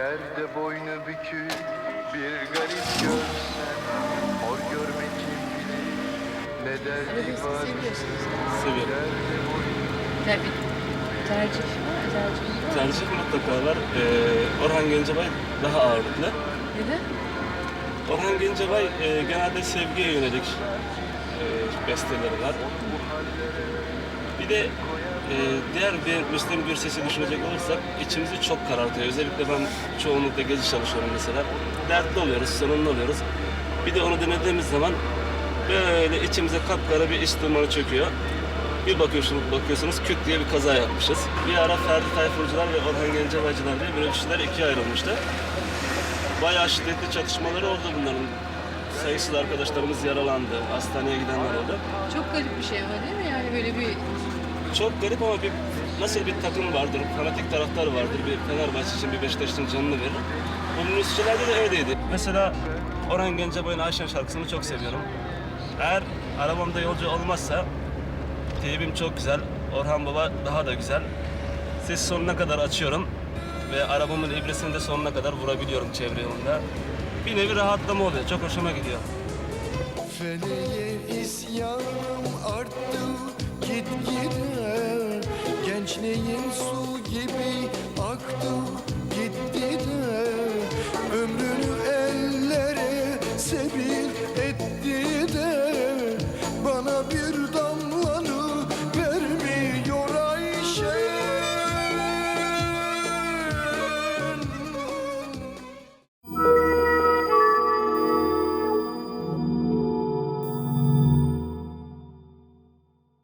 Yerde boynu bükük bir garip görsem Mor görmek kim bilir ne derdi var. Seviyorum. Yerde boynu Tabii. Tercih tercih. Tercih mutlaka var. Ee, Orhan Gencebay daha ağırlıklı. Neden? Orhan Gencebay e, genelde sevgiye yönelik e, besteleri var. Bir de e, diğer bir Müslüm Gürses'i düşünecek olursak içimizi çok karartıyor. Özellikle ben çoğunlukla gece çalışıyorum mesela. Dertli oluyoruz, sorunlu oluyoruz. Bir de onu dinlediğimiz zaman böyle içimize kapkara bir iç dumanı çöküyor. Bir bakıyorsunuz, bakıyorsunuz küt diye bir kaza yapmışız. Bir ara Ferdi Tayfurcular ve Orhan Gencebaycılar diye minibüsler ikiye ayrılmıştı. Bayağı şiddetli çatışmaları oldu bunların. Sayısız arkadaşlarımız yaralandı, hastaneye gidenler oldu. Çok garip bir şey ama değil mi? Yani böyle bir Çok garip ama bir nasıl bir takım vardır, fanatik taraftar vardır. Bir Fenerbahçe için, bir Beşiktaş'ın canını verir. Bu müzisyenlerde de öyleydi. Mesela Orhan Gencebay'ın Ayşen şarkısını çok seviyorum. Eğer arabamda yolcu olmazsa teybim çok güzel, Orhan Baba daha da güzel. Sesi sonuna kadar açıyorum ve arabamın ibresini de sonuna kadar vurabiliyorum çevre yolunda. Bir nevi rahatlama oluyor, çok hoşuma gidiyor. Feleğe isyanım arttı gitgide Gençliğin su gibi aktı gitti